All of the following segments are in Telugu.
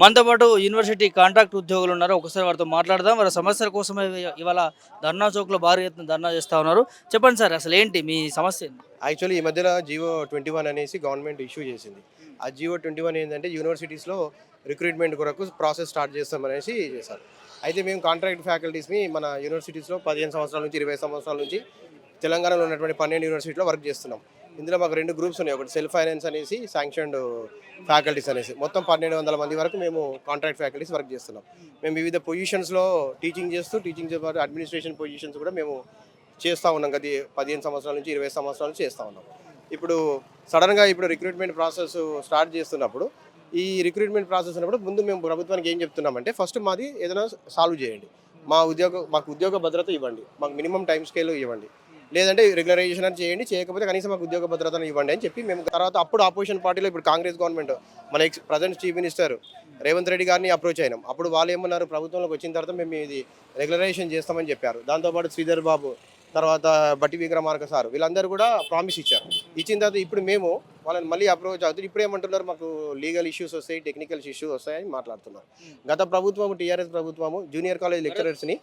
మనతో పాటు యూనివర్సిటీ కాంట్రాక్ట్ ఉద్యోగులు ఉన్నారు. ఒకసారి వారితో మాట్లాడదాం. వారి సమస్యల కోసమే ఇవాళ ధర్నా చౌక్లో భారీ ఎత్తున ధర్నా చేస్తా ఉన్నారు. చెప్పండి సార్ అసలు ఏంటి మీ సమస్య యాక్చువల్లీ ఈ మధ్యన జియో ట్వంటీ వన్ అనేసి గవర్నమెంట్ ఇష్యూ చేసింది. ఆ జియో ట్వంటీ వన్ ఏంటంటే యూనివర్సిటీస్లో రిక్రూట్మెంట్ కొరకు ప్రాసెస్ స్టార్ట్ చేస్తామనేసి చేశారు. అయితే మేము కాంట్రాక్ట్ ఫ్యాకల్టీస్ని మన యూనివర్సిటీస్లో పదిహేను సంవత్సరాల నుంచి ఇరవై సంవత్సరాల నుంచి తెలంగాణలో ఉన్నటువంటి పన్నెండు యూనివర్సిటీలో వర్క్ చేస్తున్నాం. ఇందులో మాకు రెండు గ్రూప్స్ ఉన్నాయి. ఒకటి సెల్ఫ్ ఫైనాన్స్ అనేసి శాంక్షన్డ్ ఫ్యాకల్టీస్ అనేసి. మొత్తం పన్నెండు వందల మంది వరకు మేము కాంట్రాక్ట్ ఫ్యాకల్టీస్ వర్క్ చేస్తున్నాం. మేము వివిధ పొజిషన్స్లో టీచింగ్ చేస్తూ టీచింగ్ పాటు అడ్మినిస్ట్రేషన్ పొజిషన్స్ కూడా మేము చేస్తూ ఉన్నాం. గది పదిహేను సంవత్సరాల నుంచి ఇరవై సంవత్సరాల నుంచి చేస్తూ ఉన్నాం. ఇప్పుడు సడన్గా ఇప్పుడు రిక్రూట్మెంట్ ప్రాసెస్ స్టార్ట్ చేస్తున్నప్పుడు ఈ రిక్రూట్మెంట్ ప్రాసెస్ ఉన్నప్పుడు ముందు మేము ప్రభుత్వానికి ఏం చెప్తున్నామంటే ఫస్ట్ మాది ఏదైనా సాల్వ్ చేయండి. మా ఉద్యోగ మాకు ఉద్యోగ భద్రత ఇవ్వండి. మాకు మినిమం టైం స్కేల్ ఇవ్వండి. లేదంటే రెగ్యులరైజేషన్ అని చేయండి చేయకపోతే కనీసం మాకు ఉద్యోగ భద్రతను ఇవ్వండి అని చెప్పి మేము తర్వాత అప్పుడు ఆపోజిషన్ పార్టీలో ఇప్పుడు కాంగ్రెస్ గవర్నమెంట్ మన ex present chief minister Revanth Reddy గారిని అప్రోచ్ అయినాం. అప్పుడు వాళ్ళు ఏమన్నారు ప్రభుత్వంలోకి వచ్చిన తర్వాత మేము ఇది రెగ్యులరైజేషన్ చేస్తామని చెప్పారు. దాంతోపాటు శ్రీధర్ బాబు తర్వాత బట్టి విక్రమార్క సార్ వీళ్ళందరూ కూడా ప్రామిస్ ఇచ్చారు. ఇచ్చిన తర్వాత ఇప్పుడు మేము వాళ్ళని మళ్ళీ అప్రోచ్ అవుతుంది ఇప్పుడు ఏమంటున్నారు మాకు లీగల్ ఇష్యూస్ వస్తాయి టెక్నికల్ ఇష్యూస్ వస్తాయని మాట్లాడుతున్నారు. గత ప్రభుత్వం టీఆర్ఎస్ ప్రభుత్వము జూనియర్ కాలేజ్ లెక్చరర్స్ని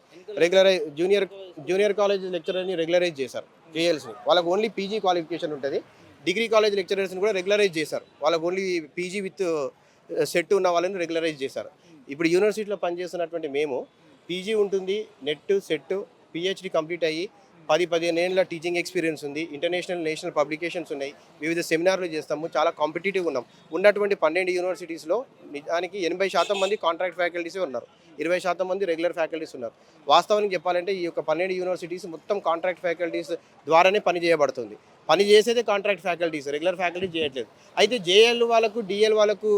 రెగ్యులరైజ్ జూనియర్ జూనియర్ కాలేజ్ లెక్చరర్ని రెగ్యులరైజ్ చేశారు జేఎల్స్ని వాళ్ళకి ఓన్లీ పీజీ క్వాలిఫికేషన్ ఉంటుంది. డిగ్రీ కాలేజ్ లెక్చరర్స్ని కూడా రెగ్యులరైజ్ చేశారు. వాళ్ళకి ఓన్లీ పీజీ విత్ సెట్ ఉన్న వాళ్ళని రెగ్యులరైజ్ చేశారు. ఇప్పుడు యూనివర్సిటీలో పనిచేస్తున్నటువంటి మేము పీజీ ఉంటుంది నెట్ సెట్ పిహెచ్డి కంప్లీట్ అయ్యి పది పదిహేను ఏళ్ళ టీచింగ్ ఎక్స్పీరియన్స్ ఉంది. ఇంటర్నేషనల్ నేషనల్ పబ్లికేషన్స్ ఉన్నాయి. వివిధ సెమినార్లు చేస్తాము. చాలా కాంపిటేటివ్ ఉన్నాం. ఉన్నటువంటి పన్నెండు యూనివర్సిటీస్లో నిజానికి ఎనభై శాతం మంది కాంట్రాక్ట్ ఫ్యాకల్టీసే ఉన్నారు. ఇరవై శాతం మంది రెగ్యులర్ ఫ్యాకల్టీస్ ఉన్నారు. వాస్తవానికి చెప్పాలంటే ఈ యొక్క పన్నెండు యూనివర్సిటీస్ మొత్తం కాంట్రాక్ట్ ఫ్యాకల్టీస్ ద్వారానే పని చేయబడుతుంది. పని చేసేదే కాంట్రాక్ట్ ఫ్యాకల్టీస్ రెగ్యులర్ ఫ్యాకల్టీ చేయట్లేదు. అయితే జేఎల్ వాళ్ళకు డిఎల్ వాళ్ళకు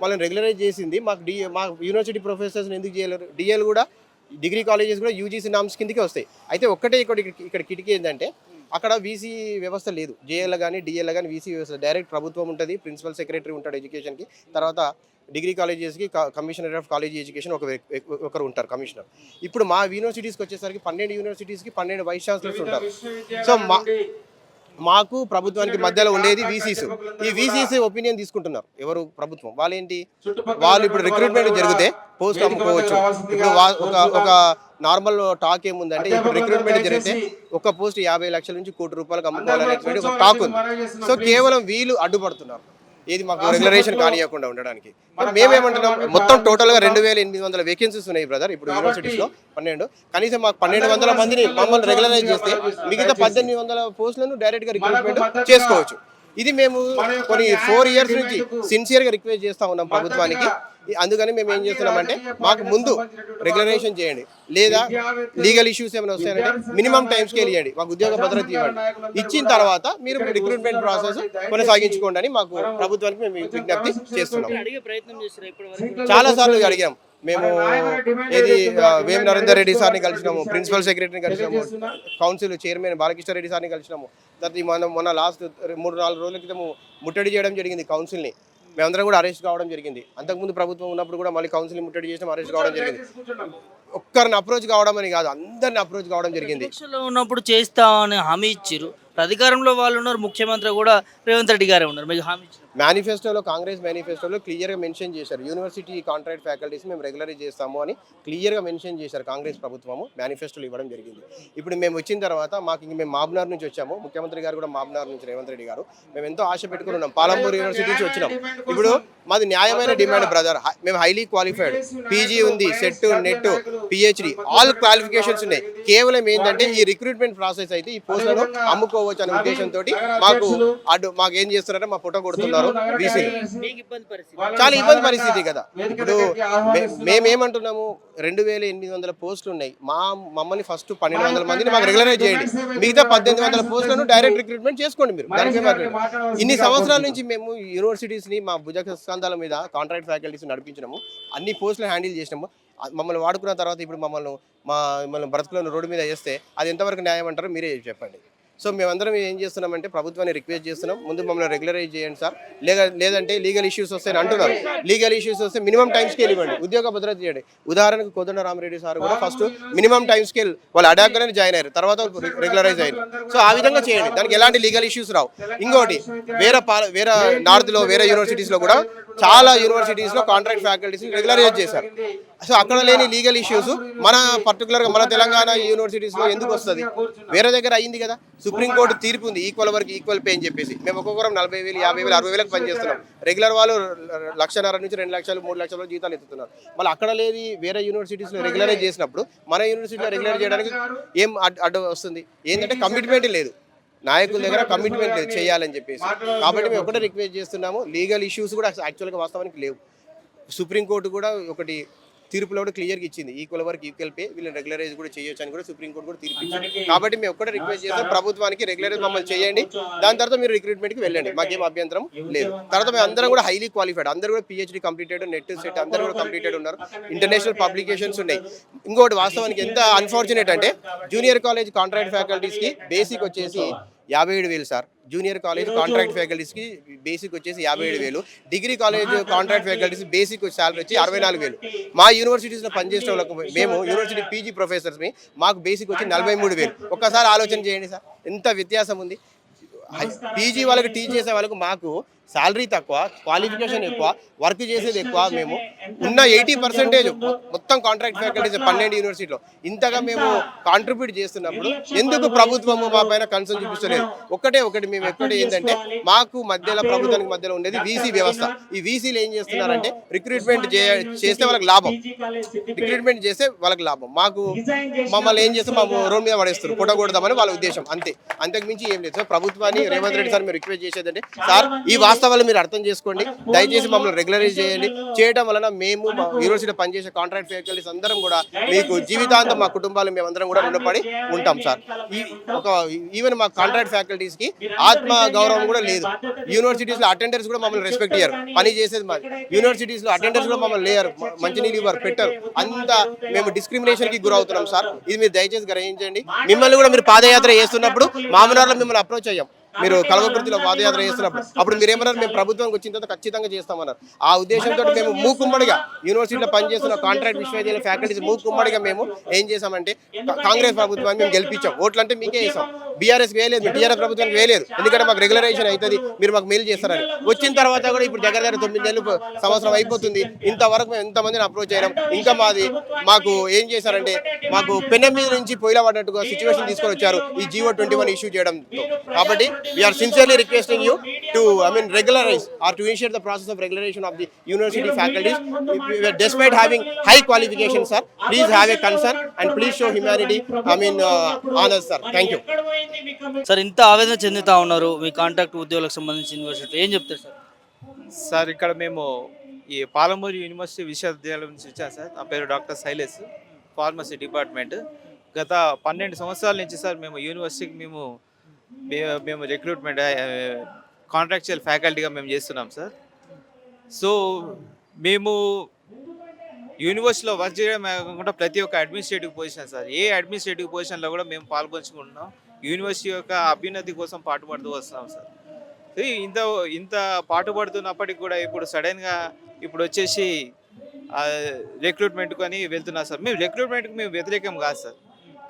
వాళ్ళని రెగ్యులరైజ్ చేసింది మాకు డి మా యూనివర్సిటీ ప్రొఫెసర్స్ని ఎందుకు చేయలేరు? డిఎల్ కూడా డిగ్రీ కాలేజెస్ కూడా యూజీసీ నామ్స్ కిందకే వస్తాయి. అయితే ఒక్కటే ఇక్కడ ఇక్కడ కిటికీ ఏంటంటే అక్కడ వీసీ వ్యవస్థ లేదు. జేఎల్ కానీ డిఎల్ కానీ వీసీ వ్యవస్థ డైరెక్ట్ ప్రభుత్వం ఉంటుంది ప్రిన్సిపల్ సెక్రటరీ ఉంటాడు ఎడ్యుకేషన్కి తర్వాత డిగ్రీ కాలేజెస్కి కమిషనర్ ఆఫ్ కాలేజ్ ఎడ్యుకేషన్ ఒక ఒకరు ఉంటారు కమిషనర్ ఇప్పుడు మా యూనివర్సిటీస్కి వచ్చేసరికి పన్నెండు యూనివర్సిటీస్కి పన్నెండు వైస్ ఛాన్సలర్స్ ఉంటారు. సో మా మాకు ప్రభుత్వానికి మధ్యలో ఉండేది వీసీస్ ఈ వీసీస్ ఒపీనియన్ తీసుకుంటున్నారు. ఎవరు? ప్రభుత్వం. వాళ్ళేంటి? వాళ్ళు ఇప్పుడు రిక్రూట్మెంట్ జరిగితే పోస్ట్ అమ్ముకోవచ్చు ఇప్పుడు ఒక ఒక నార్మల్ టాక్ ఏముందంటే ఇప్పుడు రిక్రూట్మెంట్ జరిగితే ఒక పోస్ట్ యాభై లక్షల నుంచి కోటి రూపాయలకు అమ్ముకోవాలనేటువంటి ఒక టాక్ ఉంది. సో కేవలం వీళ్ళు అడ్డుపడుతున్నారు. ఏది మాకు రెగ్యులరేషన్ కానియకుండా ఉండడానికి. మేమేమంటున్నాం మొత్తం టోటల్గా రెండు వేల ఎనిమిది వందల వేకెన్సీస్ ఉన్నాయి బ్రదర్ ఇప్పుడు యూనివర్సిటీస్లో పన్నెండు. కనీసం మాకు పన్నెండు వందల మందిని మమ్మల్ని రెగ్యులరైజ్ చేస్తే మిగతా పద్దెనిమిది వందల పోస్టులను డైరెక్ట్గా రిక్రూట్మెంట్ చేసుకోవచ్చు. ఇది మేము కొన్ని ఫోర్ ఇయర్స్ నుంచి సిన్సియర్గా రిక్వెస్ట్ చేస్తా ఉన్నాం ప్రభుత్వానికి. అందుకని మేము ఏం చేస్తున్నామంటే మాకు ముందు రెగ్యులరేషన్ చేయండి. లేదా లీగల్ ఇష్యూస్ ఏమైనా వస్తాయంటే మినిమం టైం స్కేల్ ఇవ్వండి మాకు ఉద్యోగ భద్రత ఇవ్వండి. ఇచ్చిన తర్వాత మీరు రిక్రూట్మెంట్ ప్రాసెస్ కొనసాగించుకోండి అని మాకు ప్రభుత్వానికి మేము విజ్ఞప్తి చేస్తున్నాం. చాలా సార్లు అడిగాం. మేము ఏది వేం నరేందర్ రెడ్డి సార్ని కలిసినాము ప్రిన్సిపల్ సెక్రటరీని కలిసినాము కౌన్సిల్ చైర్మన్ బాలకృష్ణ రెడ్డి సార్ని కలిసినాము. తర్వాత ఈ మొన్న మొన్న లాస్ట్ మూడు నాలుగు రోజుల క్రితం ముట్టడి చేయడం జరిగింది కౌన్సిల్ని. మేమందరం కూడా అరెస్ట్ కావడం జరిగింది. అంతకుముందు ప్రభుత్వం ఉన్నప్పుడు కూడా మళ్ళీ కౌన్సిల్ ముట్టడి చేసినాం అరెస్ట్ కావడం జరిగింది. ఒక్కరిని అప్రోచ్ కావడం అని కాదు అందరిని అప్రోచ్ కావడం జరిగింది. ఉన్నప్పుడు చేస్తామని హామీ ఇచ్చారు అధికారంలో వాళ్ళు ఉన్నారు ముఖ్యమంత్రి కూడా రేవంత్ రెడ్డి గారే ఉన్నారు. మీకు హామీ ఇచ్చారు మేనిఫెస్టోలో కాంగ్రెస్ మేనిఫెస్టోలో క్లియర్గా మెన్షన్ చేశారు. యూనివర్సిటీ కాంట్రాక్ట్ ఫ్యాకల్టీస్ మేము రెగ్యులరైజ్ చేస్తాము అని క్లియర్గా మెన్షన్ చేశారు కాంగ్రెస్ ప్రభుత్వము మేనిఫెస్టోలు ఇవ్వడం జరిగింది. ఇప్పుడు మేము వచ్చిన తర్వాత మాకు ఇంక మేము మాబ్నార్ నుంచి వచ్చాము. ముఖ్యమంత్రి గారు కూడా మాబ్నార్ నుంచి రేవంత్ రెడ్డి గారు. మేము ఎంతో ఆశ పెట్టుకుని ఉన్నాం. పాలంపూర్ యూనివర్సిటీ నుంచి వచ్చినాం. ఇప్పుడు మాది న్యాయమైన డిమాండ్ బ్రదర్ మేము హైలీ క్వాలిఫైడ్ పీజీ ఉంది SET NET PhD all qualifications ఉన్నాయి. కేవలం ఏంటంటే ఈ రిక్రూట్మెంట్ ప్రాసెస్ అయితే ఈ పోస్టులను అమ్ముకోవచ్చు అనే ఉద్దేశంతో మాకు అడ్డు మాకు ఏం చేస్తున్నారంటే మా ఫోటో కొడుతున్నారు బీసీలు మీకు ఇబ్బంది పరిస్థితి. చాలా ఇబ్బంది పరిస్థితి కదా. ఇప్పుడు మే- మేమేమంటున్నాము రెండు వేల ఎనిమిది వందల పోస్టులు ఉన్నాయి. మా మమ్మల్ని ఫస్ట్ పన్నెండు వందల మందిని మాకు రెగ్యులరైజ్ చేయండి. మిగతా పద్దెనిమిది వందల పోస్టులను డైరెక్ట్ రిక్రూట్మెంట్ చేసుకోండి మీరు. ఇన్ని సంవత్సరాల నుంచి మేము యూనివర్సిటీస్ని మా భుజ స్కంధాల మీద కాంట్రాక్ట్ ఫ్యాకల్టీస్ నడిపించినాము. అన్ని పోస్టులు హ్యాండిల్ చేసినాము. మమ్మల్ని వాడుకున్న తర్వాత ఇప్పుడు మమ్మల్ని మా మమ్మల్ని బ్రతుకులను రోడ్డు మీద వేస్తే అది ఎంతవరకు న్యాయం అంటారో మీరే చెప్పండి. సో మేమందరం ఏం చేస్తున్నామంటే ప్రభుత్వాన్ని రిక్వెస్ట్ చేస్తున్నాం. ముందు మమ్మల్ని రెగ్యులరైజ్ చేయండి సార్. లేదా లేదంటే లీగల్ ఇష్యూస్ వస్తాయని అంటున్నారు. లీగల్ ఇష్యూస్ వస్తే మినిమం టైం స్కేల్ ఇవ్వండి. ఉద్యోగ భద్రత చేయండి. ఉదాహరణకు కోదండ రామరెడ్డి సార్ కూడా ఫస్ట్ మినిమం టైం స్కేల్ వాళ్ళు అడాగ్గానే జాయిన్ అయ్యారు. తర్వాత రెగ్యులరైజ్ అయ్యారు. సో ఆ విధంగా చేయండి. దానికి ఎలాంటి లీగల్ ఇష్యూస్ రావు. ఇంకోటి వేరే పాల వేరే నార్త్లో వేరే యూనివర్సిటీస్లో కూడా చాలా యూనివర్సిటీస్లో కాంట్రాక్ట్ ఫ్యాకల్టీస్ రెగ్యులరైజ్ చేశారు. సో అక్కడ లేని లీగల్ ఇష్యూస్ మన పర్టికులర్గా మన తెలంగాణ యూనివర్సిటీస్లో ఎందుకు వస్తుంది? వేరే దగ్గర అయింది కదా. సుప్రీంకోర్టు తీర్పు ఉంది. ఈక్వల్ వరకు ఈక్వల్ పే అని చెప్పేసి. మేము ఒక్కొక్కరం నలభై వేలు యాభై వేలు అరవై వేలకు పనిచేస్తున్నాం. రెగ్యులర్ వాళ్ళు లక్షన్నర నుంచి రెండు లక్షలు మూడు లక్షల జీతాలు ఎత్తుతున్నారు. మళ్ళీ అక్కడ లేని వేరే యూనివర్సిటీస్లో రెగ్యులరైజ్ చేసినప్పుడు మన యూనివర్సిటీలో రెగ్యులర్ చేయడానికి ఏం అడ్డ అడ్డు వస్తుంది? ఏంటంటే కమిట్మెంట్ లేదు. నాయకుల దగ్గర కమిట్మెంట్ లేదు. చేయాలని చెప్పేసి. కాబట్టి మేము ఒకటే రిక్వెస్ట్ చేస్తున్నాము. లీగల్ ఇష్యూస్ కూడా యాక్చువల్గా వాస్తవానికి లేవు. సుప్రీంకోర్టు కూడా ఒకటి తీర్పులో కూడా క్లియర్గా ఇచ్చింది. ఈక్వల్ వరకు ఈక్వల్ పే వీళ్ళని రెగ్యులరైజ్ కూడా చేయొచ్చు అని కూడా సుప్రీంకోర్టు కూడా తీర్పు ఇచ్చింది. కాబట్టి మేము ఒక్కటే రిక్వెస్ట్ చేస్తాం ప్రభుత్వానికి రెగ్యులరైజ్ మమ్మల్ని చేయండి. దాని తర్వాత మీరు రిక్రూట్మెంట్కి వెళ్ళండి. మాకేం అభ్యంతరం లేదు. తర్వాత మేము అందరం కూడా హైలీ క్వాలిఫైడ్ అందరూ కూడా పిహెచ్డి కంప్లీటెడ్ నెట్ సెట్ అందరూ కూడా కంప్లీటెడ్ ఉన్నారు. ఇంటర్నేషనల్ పబ్లికేషన్స్ ఉన్నాయి. ఇంకోటి వాస్తవానికి ఎంత అన్ఫార్చునేట్ అంటే జూనియర్ కాలేజ్ కాంట్రాక్ట్ ఫ్యాకల్టీస్కి బేసిక్ వచ్చేసి యాభై ఏడు వేలు సార్. జూనియర్ కాలేజ్ కాంట్రాక్ట్ ఫ్యాకల్టీస్కి బేసిక్ వచ్చేసి యాభై ఏడు వేలు. Degree college contract faculties basic salary వచ్చి అరవై నాలుగు వేలు. మా యూనివర్సిటీస్లో పనిచేసే వాళ్ళకు మేము యూనివర్సిటీ పీజీ ప్రొఫెసర్స్ని మాకు బేసిక్ వచ్చి నలభై మూడు వేలు. ఒక్కసారి ఆలోచన చేయండి సార్. ఎంత వ్యత్యాసం ఉంది? పీజీ వాళ్ళకి టీచ్ చేసే వాళ్ళకు మాకు శాలరీ తక్కువ క్వాలిఫికేషన్ ఎక్కువ వర్క్ చేసేది ఎక్కువ మేము ఉన్న ఎయిటీ పర్సెంటేజ్ మొత్తం కాంట్రాక్ట్ ఫ్యాకల్టీస్ పన్నెండు యూనివర్సిటీలో ఇంతగా మేము కాంట్రిబ్యూట్ చేస్తున్నప్పుడు ఎందుకు ప్రభుత్వము మా పైన కన్సర్న్ చూపిస్తలేదు? ఒకటే ఒకటి మేము ఎక్కడే ఏంటంటే మాకు మధ్యలో ప్రభుత్వానికి మధ్యలో ఉండేది వీసీ వ్యవస్థ. ఈ వీసీలు ఏం చేస్తున్నారంటే రిక్రూట్మెంట్ చేస్తే వాళ్ళకి లాభం. రిక్రూట్మెంట్ చేస్తే వాళ్ళకి లాభం. మాకు మమ్మల్ని ఏం చేస్తే మా రోడ్ మీద పడేస్తారు కొట్టకూడదామని వాళ్ళ ఉద్దేశం. అంతే. అంతకు మించి ఏం లేదు. సార్ ప్రభుత్వాన్ని రేవంత్ రెడ్డి సార్ మీరు రిక్వెస్ట్ చేసేదంటే సార్ ఈ వాస్తవాలు మీరు అర్థం చేసుకోండి. దయచేసి మమ్మల్ని రెగ్యులరైజ్ చేయండి. చేయడం వలన మేము మా యూనివర్సిటీలో పనిచేసే కాంట్రాక్ట్ ఫ్యాకల్టీస్ అందరం కూడా మీకు జీవితాంతం మా కుటుంబాలు మేమందరం కూడా రుణపడి ఉంటాం సార్. ఈ ఒక ఈవెన్ మా కాంట్రాక్ట్ ఫ్యాకల్టీస్కి ఆత్మ గౌరవం కూడా లేదు. యూనివర్సిటీస్లో అటెండర్స్ కూడా మమ్మల్ని రెస్పెక్ట్ ఇయ్యారు పని చేసేది మాది యూనివర్సిటీస్లో అటెండర్స్ కూడా మమ్మల్ని లేరు మంచినీళ్ళు ఇవ్వరు పెట్టరు. అంత మేము డిస్క్రిమినేషన్కి గురవుతున్నాం సార్. ఇది మీరు దయచేసి గ్రహించండి మిమ్మల్ని కూడా మీరు పాదయాత్ర చేస్తున్నప్పుడు మామూలులో మిమ్మల్ని అప్రోచ్ అయ్యాం. మీరు కలవకుర్తిలో పాదయాత్ర చేస్తున్నప్పుడు అప్పుడు మీరు ఏమన్నారు? మేము ప్రభుత్వంకి వచ్చిన తర్వాత ఖచ్చితంగా చేస్తామన్నారు. ఆ ఉద్దేశంతో మేము మూకుమ్మడిగా యూనివర్సిటీలో పనిచేస్తున్న కాంట్రాక్ట్ విశ్వవిద్యాలయ ఫ్యాకల్టీస్ మూకుమ్మడిగా మేము ఏం చేసామంటే కాంగ్రెస్ ప్రభుత్వాన్ని మేము గెలిపించాం. ఓట్లు అంటే మీకే వేసాం బీఆర్ఎస్ వేయలేదు టీఆర్ఎస్ ప్రభుత్వానికి వేయలేదు. ఎందుకంటే మాకు రెగ్యులరైజేషన్ అవుతుంది మీరు మాకు మేలు చేస్తారని. వచ్చిన తర్వాత కూడా ఇప్పుడు దగ్గర దగ్గర తొమ్మిది నెలలు సంవత్సరం అయిపోతుంది. ఇంతవరకు మేము ఎంతమందిని అప్రోచ్ చేయడం ఇంకా మాది మాకు ఏం చేశారంటే మాకు పెన్నె మీద నుంచి పొయ్యిలా పడ్డట్టుగా సిచ్యువేషన్ తీసుకొని వచ్చారు ఈ జీవో ట్వంటీ వన్ ఇష్యూ చేయడం కాబట్టి we're sincerely requesting you to I mean regularise or to initiate the process of regulation of the university faculties despite having high qualification sir please have a concern and please show humanity I mean uh, sir thank you sir ఇంత ఆవేదన చెందుతా ఉన్నారు మీ కాంట్రాక్ట్ ఉద్యోగులకు సంబంధించి యూనివర్సిటీ ఏం చెప్తారు సార్? సార్ ఇక్కడ మేము ఈ పాలమూరు యూనివర్సిటీ విశ్వవిద్యాలయం నుంచి వచ్చాను సార్. నా పేరు డాక్టర్ శైలేష్ ఫార్మసీ డిపార్ట్మెంట్. గత పన్నెండు సంవత్సరాల నుంచి సార్ మేము యూనివర్సిటీకి మేము మేము రిక్రూట్మెంట్ కాంట్రాక్చువల్ ఫ్యాకల్టీగా మేము చేస్తున్నాం సార్. సో మేము యూనివర్సిటీలో వర్క్ చేయడం కాకుండా ప్రతి ఒక్క administrative position sir a administrative పొజిషన్లో కూడా మేము పాల్పంచుకుంటున్నాం. యూనివర్సిటీ యొక్క అభ్యున్నతి కోసం పాటుపడుతూ వస్తున్నాం సార్. ఇంత ఇంత పాటుపడుతున్నప్పటికి కూడా ఇప్పుడు సడన్గా ఇప్పుడు వచ్చేసి రిక్రూట్మెంట్ అని వెళ్తున్నా సార్. మేము రిక్రూట్మెంట్కి మేము వ్యతిరేకం కాదు సార్.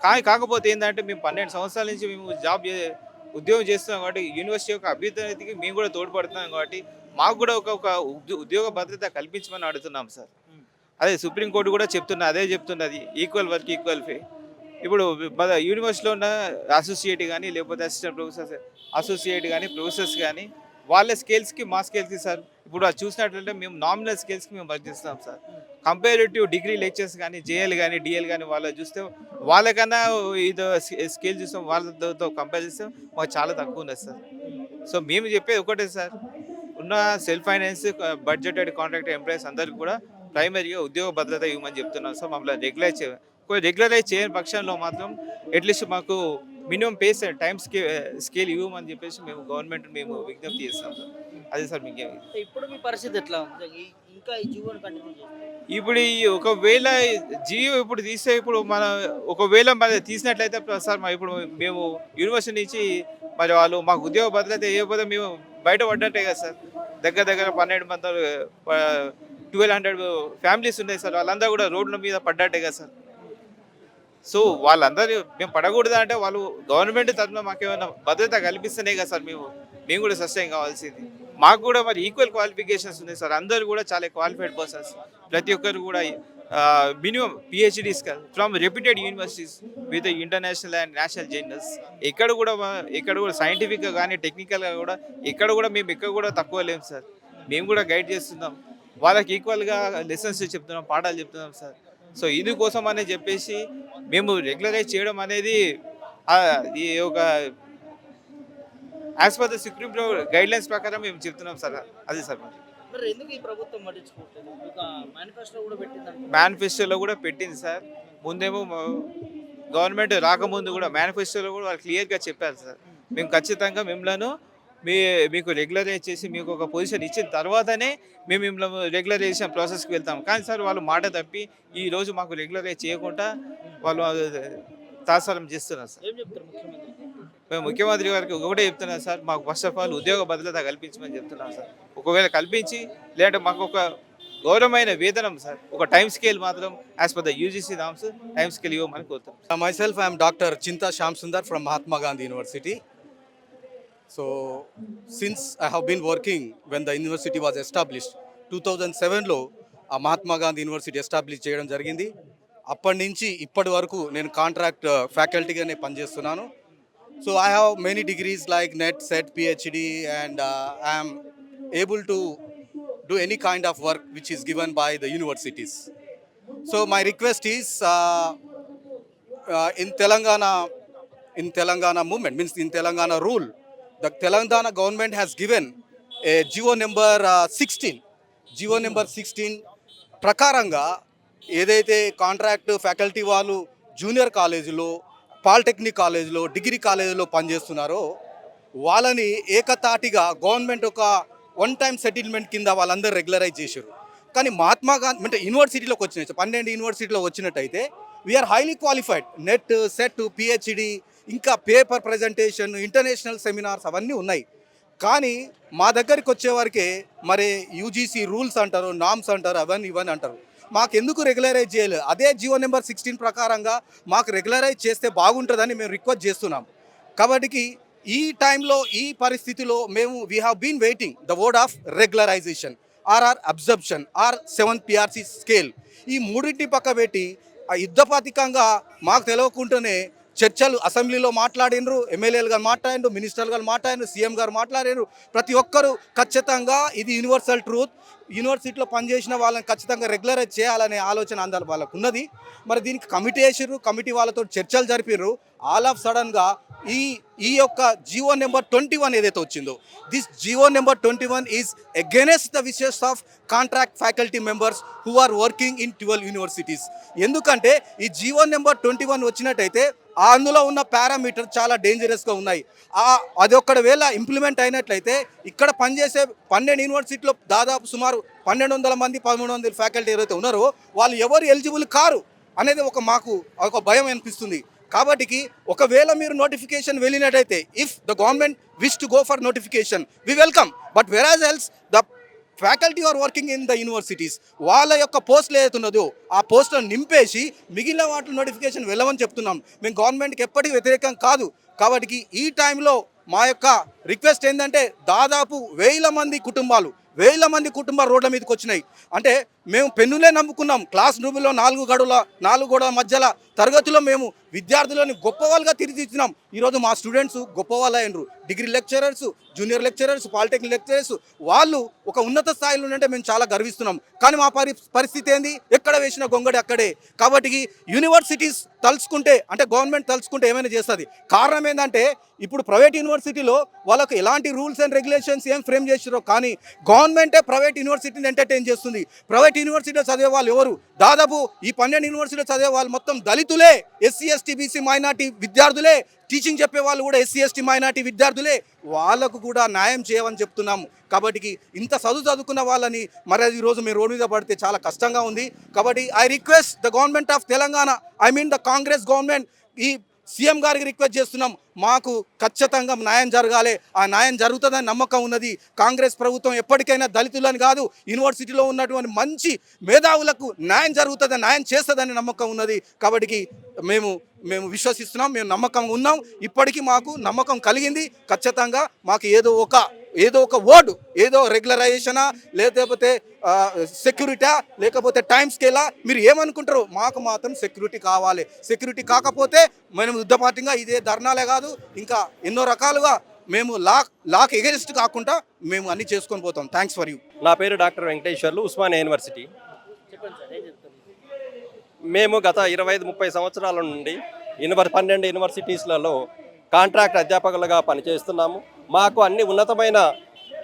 కానీ కాకపోతే ఏంటంటే మేము పన్నెండు సంవత్సరాల నుంచి మేము జాబ్ చే- ఉద్యోగం చేస్తున్నాం కాబట్టి యూనివర్సిటీ యొక్క అభ్యున్నతికి మేము కూడా తోడ్పడుతున్నాం కాబట్టి మాకు కూడా ఒక ఒక ఉద్యో- ఉద్యోగ భద్రత కల్పించమని అడుగుతున్నాం సార్. అదే సుప్రీంకోర్టు కూడా చెప్తున్నా అదే చెప్తున్నది. ఈక్వల్ వర్క్ ఈక్వల్ పే ఇప్పుడు మన యూనివర్సిటీలో ఉన్న అసోసియేట్ కానీ లేకపోతే అసిస్టెంట్ ప్రొఫెసర్స్ అసోసియేట్ కానీ ప్రొఫెసర్స్ కానీ వాళ్ళ స్కేల్స్కి మా స్కేల్స్కి సార్ ఇప్పుడు అది చూసినట్లయితే మేము నామినల్ స్కేల్స్కి మేము వర్క్ చేస్తున్నాం సార్. కంపేరిటివ్ డిగ్రీ లెక్చర్స్ కానీ జేఎల్ కానీ డిఎల్ కానీ వాళ్ళు చూస్తే వాళ్ళకన్నా ఇది స్కేల్ చూస్తాం వాళ్ళతో కంపేర్ చేస్తే మాకు చాలా తక్కువ ఉన్నది సార్. సో మేము చెప్పేది ఒకటే సార్ ఉన్న self finance budgeted contract employees అందరికీ కూడా ప్రైమరీగా ఉద్యోగ భద్రత ఇవ్వమని చెప్తున్నాం సో మమ్మల్ని రెగ్యులైజ్ చే రెగ్యులరైజ్ చేయని పక్షంలో మాత్రం అట్లీస్ట్ మాకు minimum pay time scale scale ఇవ్వమని చెప్పేసి మేము గవర్నమెంట్ మేము విజ్ఞప్తి చేస్తాం సార్. అదే సార్ మీకు ఇప్పుడు మీ పరిస్థితి ఎట్లా ఉంది ఈ- ఇంకా ఇంకా ఈ జీవోని కంటిన్యూ చేస్తారు? ఇప్పుడు ఈ ఒకవేళ జియో ఇప్పుడు తీస్తే ఇప్పుడు మన ఒకవేళ మరి తీసినట్లయితే సార్ మరి ఇప్పుడు మేము యూనివర్సిటీ నుంచి మరి వాళ్ళు మాకు ఉద్యోగ భద్రత ఇవ్వకపోతే మేము బయట పడ్డట్టే కదా సార్. దగ్గర దగ్గర పన్నెండు మంది ట్వెల్వ్ హండ్రెడ్ ఫ్యామిలీస్ ఉన్నాయి సార్. వాళ్ళందరూ కూడా రోడ్ల మీద పడ్డట్టే కదా సార్. సో వాళ్ళందరూ మేము పడకూడదా అంటే వాళ్ళు గవర్నమెంట్ తరఫున మాకేమైనా భద్రత కల్పిస్తేనే కదా సార్ మేము మేము కూడా సస్టైన్ కావాల్సింది. మాకు కూడా మరి ఈక్వల్ క్వాలిఫికేషన్స్ ఉన్నాయి సార్. అందరూ కూడా చాలా క్వాలిఫైడ్ పర్సన్స్ ప్రతి ఒక్కరు కూడా minimum PhDs from reputed universities with international and national journals ఎక్కడ కూడా ఎక్కడ కూడా సైంటిఫిక్గా కానీ టెక్నికల్గా కూడా ఎక్కడ కూడా మేము ఎక్కడ కూడా తక్కువ లేము సార్. మేము కూడా గైడ్ చేస్తున్నాం. వాళ్ళకి ఈక్వల్గా లెసన్స్ చెప్తున్నాం పాఠాలు చెప్తున్నాం సార్. సో ఇందుకోసం అని చెప్పేసి మేము రెగ్యులరైజ్ చేయడం అనేది ఈ ఒక as per the supreme guidelines ప్రకారం మేము చెప్తున్నాం సార్. అది సార్ మేనిఫెస్టోలో కూడా పెట్టింది సార్. ముందేమో గవర్నమెంట్ రాకముందు కూడా మేనిఫెస్టోలో కూడా వాళ్ళు క్లియర్గా చెప్పారు సార్. మేము ఖచ్చితంగా మిమ్మల్ని మీ మీకు రెగ్యులరైజ్ చేసి మీకు ఒక పొజిషన్ ఇచ్చిన తర్వాతనే మేము మిమ్మల్ని రెగ్యులరైజేషన్ ప్రాసెస్కి వెళ్తాం. కానీ సార్ వాళ్ళు మాట తప్పి ఈ రోజు మాకు రెగ్యులరైజ్ చేయకుండా వాళ్ళు తాసారం చేస్తున్నారు సార్. ఏం చెప్తారు ముఖ్యమంత్రి మేము ముఖ్యమంత్రి గారికి ఒకటే చెప్తున్నాం సార్ మాకు ఫస్ట్ ఆఫ్ ఆల్ ఉద్యోగ భద్రత కల్పించమని చెప్తున్నాం సార్. ఒకవేళ కల్పించి లేదంటే మాకు ఒక గౌరవమైన వేతనం సార్. ఒక టైం స్కేల్ మాత్రం as per the UGC norms time scale ఇవ్వమని కోరుతాం Uh, myself, I am Dr. Chinta Shamsundar from Mahatma so since I since I have been working when the university was established, 2007లో ఆ మహాత్మా గాంధీ యూనివర్సిటీ ఎస్టాబ్లిష్ చేయడం జరిగింది. అప్పటి నుంచి ఇప్పటి వరకు నేను కాంట్రాక్ట్ ఫ్యాకల్టీగానే పనిచేస్తున్నాను. So I have many degrees like NET SET PhD and I'm able to do any kind of work which is given by the universities so my request is in Telangana in Telangana moment means in Telangana rule the Telangana government has given a GO number sixteen GO number sixteen ప్రకారంగా ఏదైతే కాంట్రాక్ట్ ఫ్యాకల్టీ వాళ్ళు జూనియర్ కాలేజీలో పాలిటెక్నిక్ కాలేజీలో డిగ్రీ కాలేజీలో పనిచేస్తున్నారో వాళ్ళని ఏకతాటిగా గవర్నమెంట్ ఒక వన్ టైం సెటిల్మెంట్ కింద వాళ్ళందరూ రెగ్యులరైజ్ చేశారు. కానీ మహాత్మా గాంధీ అంటే యూనివర్సిటీలోకి వచ్చినట్టు పన్నెండు యూనివర్సిటీలో వచ్చినట్టయితే we're highly qualified NET SET PhD ఇంకా పేపర్ ప్రజెంటేషన్ ఇంటర్నేషనల్ సెమినార్స్ అవన్నీ ఉన్నాయి. కానీ మా దగ్గరికి వచ్చేవారికే మరి యూజీసీ రూల్స్ అంటారు నామ్స్ అంటారు అవన్నీ ఇవన్నీ అంటారు. మాకు ఎందుకు రెగ్యులరైజ్ చేయలేదు? అదే జియో నెంబర్ సిక్స్టీన్ ప్రకారంగా మాకు రెగ్యులరైజ్ చేస్తే బాగుంటుందని మేము రిక్వెస్ట్ చేస్తున్నాం. కాబట్టి ఈ టైంలో ఈ పరిస్థితిలో మేము we have been waiting the word of regularisation or absorption or seven PRC scale ఈ మూడింటి పక్క పెట్టి ఆ యుద్ధపాతికంగా మాకు తెలియకుండానే చర్చలు అసెంబ్లీలో మాట్లాడినరు ఎమ్మెల్యేలు గారు మాట్లాడినరు మినిస్టర్లు గారు మాట్లాడినరు సీఎం గారు మాట్లాడినరు. ప్రతి ఒక్కరూ ఖచ్చితంగా ఇది యూనివర్సల్ ట్రూత్ యూనివర్సిటీలో పనిచేసిన వాళ్ళని ఖచ్చితంగా రెగ్యులరైజ్ చేయాలనే ఆలోచన అందరు వాళ్ళకు ఉన్నది. మరి దీనికి కమిటీ వేసిర్రు కమిటీ వాళ్ళతో చర్చలు జరిపిర్రు. ఆల్ ఆఫ్ సడన్గా ఈ ఈ యొక్క జియో నెంబర్ ట్వంటీ వన్ ఏదైతే వచ్చిందో this GO number twenty one is against the wishes of contract faculty members who are working in twelve universities ఎందుకంటే ఈ జియో నెంబర్ ట్వంటీ వన్ వచ్చినట్టయితే అందులో ఉన్న పారామీటర్ చాలా డేంజరస్గా ఉన్నాయి. అది ఒక్కడ వేళ ఇంప్లిమెంట్ అయినట్లయితే ఇక్కడ పనిచేసే పన్నెండు యూనివర్సిటీలో దాదాపు సుమారు పన్నెండు వందల మంది పదమూడు వందల ఫ్యాకల్టీ ఎవరైతే ఉన్నారో వాళ్ళు ఎవరు ఎలిజిబుల్ కారు అనేది ఒక మాకు ఒక భయం అనిపిస్తుంది. కాబట్టికి ఒకవేళ మీరు నోటిఫికేషన్ వెళ్ళినట్టయితే if the government wish to go for notification we welcome but whereas else the faculty are working in the universities వాళ్ళ యొక్క పోస్టులు ఏదైతున్నదో ఆ పోస్టులను నింపేసి మిగిలిన వాటి నోటిఫికేషన్ వెళ్ళమని చెప్తున్నాం. మేము గవర్నమెంట్కి ఎప్పటికీ వ్యతిరేకం కాదు. కాబట్టి ఈ టైంలో మా యొక్క రిక్వెస్ట్ ఏంటంటే దాదాపు వేల మంది కుటుంబాలు వేల మంది కుటుంబాలు రోడ్ల మీదకి వచ్చినాయి. అంటే మేము పెన్నులే నమ్ముకున్నాం. క్లాస్ రూమ్లో నాలుగు గడుల నాలుగు గోడల మధ్యలో తరగతిలో మేము విద్యార్థులను గొప్పవాళ్ళుగా తీర్చిదిద్దినాం. ఈరోజు మా స్టూడెంట్స్ గొప్పవాళ్ళు అయినరు degree lecturers junior lecturers polytechnic lecturers వాళ్ళు ఒక ఉన్నత స్థాయిలో ఉంటే మేము చాలా గర్విస్తున్నాం. కానీ మా పరి పరిస్థితి ఏంది? ఎక్కడ వేసిన గొంగడి అక్కడే. కాబట్టి యూనివర్సిటీస్ తలుచుకుంటే అంటే గవర్నమెంట్ తలుచుకుంటే ఏమైనా చేస్తుంది? కారణం ఏంటంటే ఇప్పుడు ప్రైవేట్ యూనివర్సిటీలో వాళ్ళకు ఎలాంటి రూల్స్ అండ్ రెగ్యులేషన్స్ ఏం ఫ్రేమ్ చేసారో కానీ గవర్నమెంటే ప్రైవేట్ యూనివర్సిటీని ఎంటర్టైన్ చేస్తుంది. ప్రైవేట్ ప్రైవేట్ యూనివర్సిటీలో చదివే వాళ్ళు ఎవరు? దాదాపు ఈ పన్నెండు యూనివర్సిటీలో చదివే వాళ్ళు మొత్తం దళితులే ఎస్సీ ఎస్టీ బీసీ మైనార్టీ విద్యార్థులే. టీచింగ్ చెప్పే వాళ్ళు కూడా ఎస్సీ ఎస్టీ మైనార్టీ విద్యార్థులే. వాళ్ళకు కూడా న్యాయం చేయమని చెప్తున్నాము. కాబట్టి ఇంత చదువు చదువుకున్న వాళ్ళని మరి ఈ రోజు మీరు రోడ్డు మీద పడితే చాలా కష్టంగా ఉంది. కాబట్టి I request the government of Telangana I mean the Congress government ఈ సీఎం గారికి రిక్వెస్ట్ చేస్తున్నాం మాకు ఖచ్చితంగా న్యాయం జరగాలి. ఆ న్యాయం జరుగుతుందని నమ్మకం ఉన్నది. కాంగ్రెస్ ప్రభుత్వం ఎప్పటికైనా దళితులని కాదు యూనివర్సిటీలో ఉన్నటువంటి మంచి మేధావులకు న్యాయం జరుగుతుందని న్యాయం చేస్తుందని నమ్మకం ఉన్నది. కాబట్టి మేము మేము విశ్వసిస్తున్నాం మేము నమ్మకం ఉన్నాం. ఇప్పటికీ మాకు నమ్మకం కలిగింది. ఖచ్చితంగా మాకు ఏదో ఒక ఏదో ఒక వర్డ్ ఏదో రెగ్యులరైజేషనా లేకపోతే సెక్యూరిటా లేకపోతే టైం స్కేలా మీరు ఏమనుకుంటారు మాకు మాత్రం సెక్యూరిటీ కావాలి. సెక్యూరిటీ కాకపోతే మేము యుద్ధ పార్టీగా ఇదే ధర్నాలే కాదు ఇంకా ఎన్నో రకాలుగా మేము లాక్ లాక్ ఎగెనిస్ట్ కాకుండా మేము అన్ని చేసుకొని పోతాం. థ్యాంక్స్ ఫర్ యూ నా పేరు డాక్టర్ వెంకటేశ్వర్లు ఉస్మానియా యూనివర్సిటీ చెప్పండి సార్ ఏం చెప్తారు మేము గత ఇరవై ఐదు ముప్పై సంవత్సరాల నుండి యూనివర్ పన్నెండు యూనివర్సిటీస్లలో కాంట్రాక్ట్ అధ్యాపకులుగా పనిచేస్తున్నాము. మాకు అన్ని ఉన్నతమైన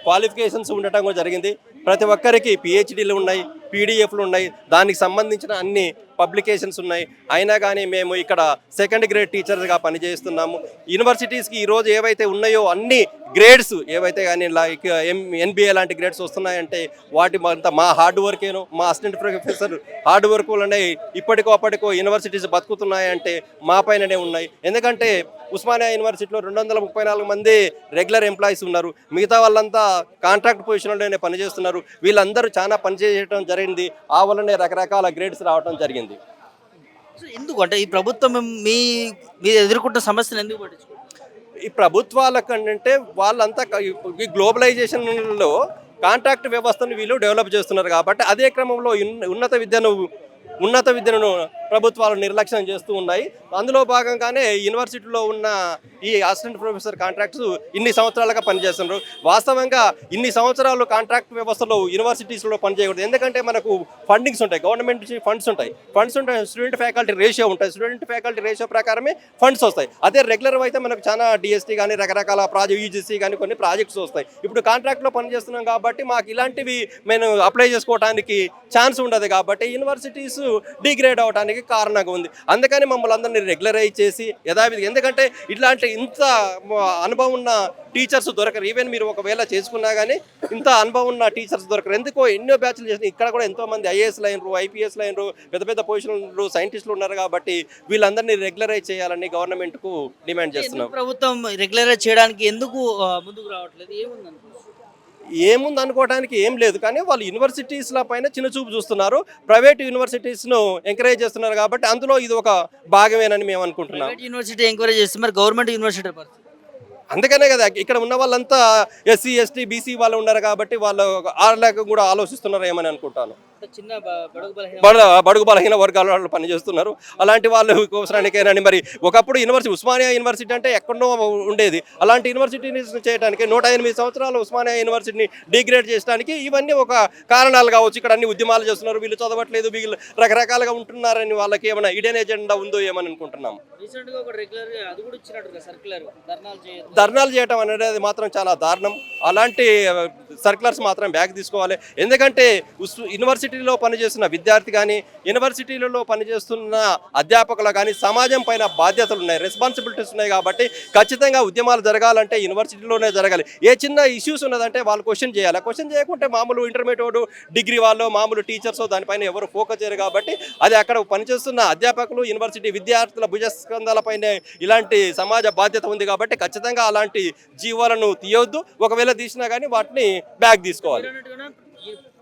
క్వాలిఫికేషన్స్ ఉండటం కూడా జరిగింది. ప్రతి ఒక్కరికి పిహెచ్డీలు ఉన్నాయి పీడిఎఫ్లు ఉన్నాయి. దానికి సంబంధించిన అన్ని పబ్లికేషన్స్ ఉన్నాయి. అయినా కానీ మేము ఇక్కడ సెకండ్ గ్రేడ్ టీచర్స్గా పనిచేస్తున్నాము. యూనివర్సిటీస్కి ఈరోజు ఏవైతే ఉన్నాయో అన్ని గ్రేడ్స్ ఏవైతే కానీ లైక్ ఎం ఎన్బిఏ లాంటి గ్రేడ్స్ వస్తున్నాయంటే వాటి అంతా మా హార్డ్ వర్కేను మా అసిస్టెంట్ ప్రొఫెసర్ హార్డ్ వర్క్ వల్లనే ఇప్పటికో అప్పటికో యూనివర్సిటీస్ బతుకుతున్నాయంటే మా పైననే ఉన్నాయి. ఎందుకంటే ఉస్మానియా యూనివర్సిటీలో రెండు వందల ముప్పై నాలుగు మంది రెగ్యులర్ ఎంప్లాయీస్ ఉన్నారు. మిగతా వాళ్ళంతా కాంట్రాక్ట్ పొజిషన్లోనే పనిచేస్తున్నారు. వీళ్ళందరూ చాలా పనిచేయడం జరిగింది. ఆ వల్లనే రకరకాల గ్రేడ్స్ రావడం జరిగింది. సో ఎందుకు అంటే ఈ ప్రభుత్వం మీ మీరు ఎదుర్కొంటున్న సమస్యలు ఎందుకు పట్టించుకోండి ఈ ప్రభుత్వాల కంటే వాళ్ళంతా ఈ గ్లోబలైజేషన్లో కాంట్రాక్ట్ వ్యవస్థను వీళ్ళు డెవలప్ చేస్తున్నారు కాబట్టి అదే క్రమంలో ఉన్నత విద్యను ఉన్నత విద్యను ప్రభుత్వాలు నిర్లక్ష్యం చేస్తూ ఉన్నాయి. అందులో భాగంగానే యూనివర్సిటీలో ఉన్న ఈ అసిస్టెంట్ ప్రొఫెసర్ కాంట్రాక్ట్స్ ఇన్ని సంవత్సరాలుగా పనిచేస్తున్నారు. వాస్తవంగా ఇన్ని సంవత్సరాలు కాంట్రాక్ట్ వ్యవస్థలో యూనివర్సిటీస్లో పనిచేయకూడదు. ఎందుకంటే మనకు ఫండింగ్స్ ఉంటాయి. గవర్నమెంట్ నుంచి ఫండ్స్ ఉంటాయి. ఫండ్స్ ఉంటాయి. స్టూడెంట్ ఫ్యాకల్టీ రేషియో ఉంటాయి స్టూడెంట్ ఫ్యాకల్టీ రేషియో ప్రకారమే ఫండ్స్ వస్తాయి. అదే రెగ్యులర్ అయితే మనకు చాలా డిఎస్టీ కానీ రకరకాల ప్రాజెక్ట్ యూజీసీ కానీ కొన్ని ప్రాజెక్ట్స్ వస్తాయి. ఇప్పుడు కాంట్రాక్ట్లో పనిచేస్తున్నాం కాబట్టి మాకు ఇలాంటివి మేము అప్లై చేసుకోవడానికి ఛాన్స్ ఉండదు కాబట్టి యూనివర్సిటీస్ డిగ్రేడ్ అవడానికి కారణంగా ఉంది. అందుకని మమ్మల్ని అందరినీ రెగ్యులరైజ్ చేసి యథావిధి ఎందుకంటే ఇట్లాంటి ఇంత అనుభవం ఉన్న టీచర్స్ దొరకరు. ఈవెన్ మీరు ఒకవేళ చేసుకున్నా కానీ ఇంత అనుభవం ఉన్న టీచర్స్ దొరకరు. ఎందుకో ఎన్నో బ్యాచ్లు చేసిన ఇక్కడ కూడా ఎంతో మంది ఐఏఎస్ లైన్లు ఐపీఎస్ లైన్లు పెద్ద పెద్ద పొజిషన్లు సైంటిస్టులు ఉన్నారు కాబట్టి వీళ్ళందరినీ రెగ్యులరైజ్ చేయాలని గవర్నమెంట్కు డిమాండ్ చేస్తున్నాం. ప్రభుత్వం రెగ్యులరైజ్ చేయడానికి ఎందుకు ముందుకు రావట్లేదు? ఏముందంటే ఏముంది అనుకోవడానికి ఏం లేదు. కానీ వాళ్ళు యూనివర్సిటీస్ల పైన చిన్న చూపు చూస్తున్నారు. ప్రైవేట్ యూనివర్సిటీస్ను ఎంకరేజ్ చేస్తున్నారు కాబట్టి అందులో ఇది ఒక భాగమేనని మేము అనుకుంటున్నాం. యూనివర్సిటీ ఎంక్వైరీ చేస్తే మరి గవర్నమెంట్ యూనివర్సిటీ అందుకనే కదా ఇక్కడ ఉన్న వాళ్ళంతా ఎస్సీ ఎస్టీ బీసీ వాళ్ళు ఉన్నారు కాబట్టి వాళ్ళు వాళ్ళకి కూడా ఆలోచిస్తున్నారు ఏమని అనుకుంటాను. చిన్న బడుగు బలహీన బడ బడుగు బలహీన వర్గాల వాళ్ళు పనిచేస్తున్నారు. అలాంటి వాళ్ళు కోసడానికేనని మరి ఒకప్పుడు యూనివర్సిటీ ఉస్మానియా యూనివర్సిటీ అంటే ఎక్కడో ఉండేది. అలాంటి యూనివర్సిటీని చేయడానికి నూట ఎనిమిది సంవత్సరాలు ఉస్మానియా యూనివర్సిటీని డిగ్రేడ్ చేయడానికి ఇవన్నీ ఒక కారణాలు కావచ్చు. ఇక్కడ అన్ని ఉద్యమాలు చేస్తున్నారు. వీళ్ళు చదవట్లేదు. వీళ్ళు రకరకాలుగా ఉంటున్నారని వాళ్ళకి ఏమైనా ఇడెన్ ఎజెండా ఉందో ఏమని అనుకుంటున్నాం. ధర్నాలు చేయటం. అనేది మాత్రం చాలా దారుణం. అలాంటి సర్క్యులర్స్ మాత్రం బ్యాక్ తీసుకోవాలి. ఎందుకంటే ఉస్- యూనివర్సిటీలో పనిచేస్తున్న విద్యార్థి కానీ యూనివర్సిటీలలో పనిచేస్తున్న అధ్యాపకులు కానీ సమాజం పైన బాధ్యతలు ఉన్నాయి రెస్పాన్సిబిలిటీస్ ఉన్నాయి కాబట్టి ఖచ్చితంగా ఉద్యమాలు జరగాలంటే యూనివర్సిటీలోనే జరగాలి. ఏ చిన్న ఇష్యూస్ ఉన్నదంటే వాళ్ళు క్వశ్చన్ చేయాలి. క్వశ్చన్ చేయకుంటే మామూలు ఇంటర్మీడియట్ డిగ్రీ వాళ్ళు మామూలు టీచర్స్ దానిపైన ఎవరు ఫోకస్ చేయరు కాబట్టి అది అక్కడ పనిచేస్తున్న అధ్యాపకులు యూనివర్సిటీ విద్యార్థుల భుజస్కంధాలపైన ఇలాంటి సమాజ బాధ్యత ఉంది కాబట్టి ఖచ్చితంగా అలాంటి జీవాలను తీయొద్దు. ఒకవేళ తీసినా కానీ వాటిని బ్యాక్ తీసుకోవాలి.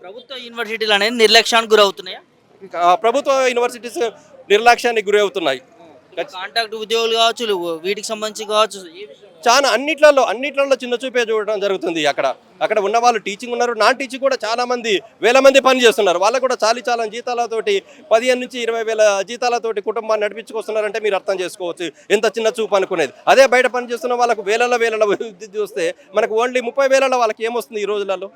ప్రభుత్వ యూనివర్సిటీలు అనేది నిర్లక్ష్యానికి గురవుతున్నాయా? ప్రభుత్వ యూనివర్సిటీస్ నిర్లక్ష్యానికి గురి అవుతున్నాయి కాంట్రాక్ట్ ఉద్యోగులు కావచ్చు వీటికి సంబంధించి కావచ్చు? చాలా అన్నిట్లలో అన్నిట్లలో చిన్న చూపే చూడడం జరుగుతుంది అక్కడ. అక్కడ ఉన్న వాళ్ళు టీచింగ్ ఉన్నారు. నాన్ టీచింగ్ కూడా చాలా మంది వేల మంది పని చేస్తున్నారు. వాళ్ళకు కూడా చాలి చాలా జీతాలతోటి పదిహేను నుంచి ఇరవై వేల జీతాలతోటి కుటుంబాన్ని నడిపించుకొస్తున్నారంటే మీరు అర్థం చేసుకోవచ్చు. ఎంత చిన్న చూపు అనుకునేది. అదే బయట పని చేస్తున్న వాళ్ళకు వేలలో వేలలో చూస్తే మనకు ఓన్లీ ముప్పై వేలలో వాళ్ళకి ఏమొస్తుంది ఈ రోజులలో?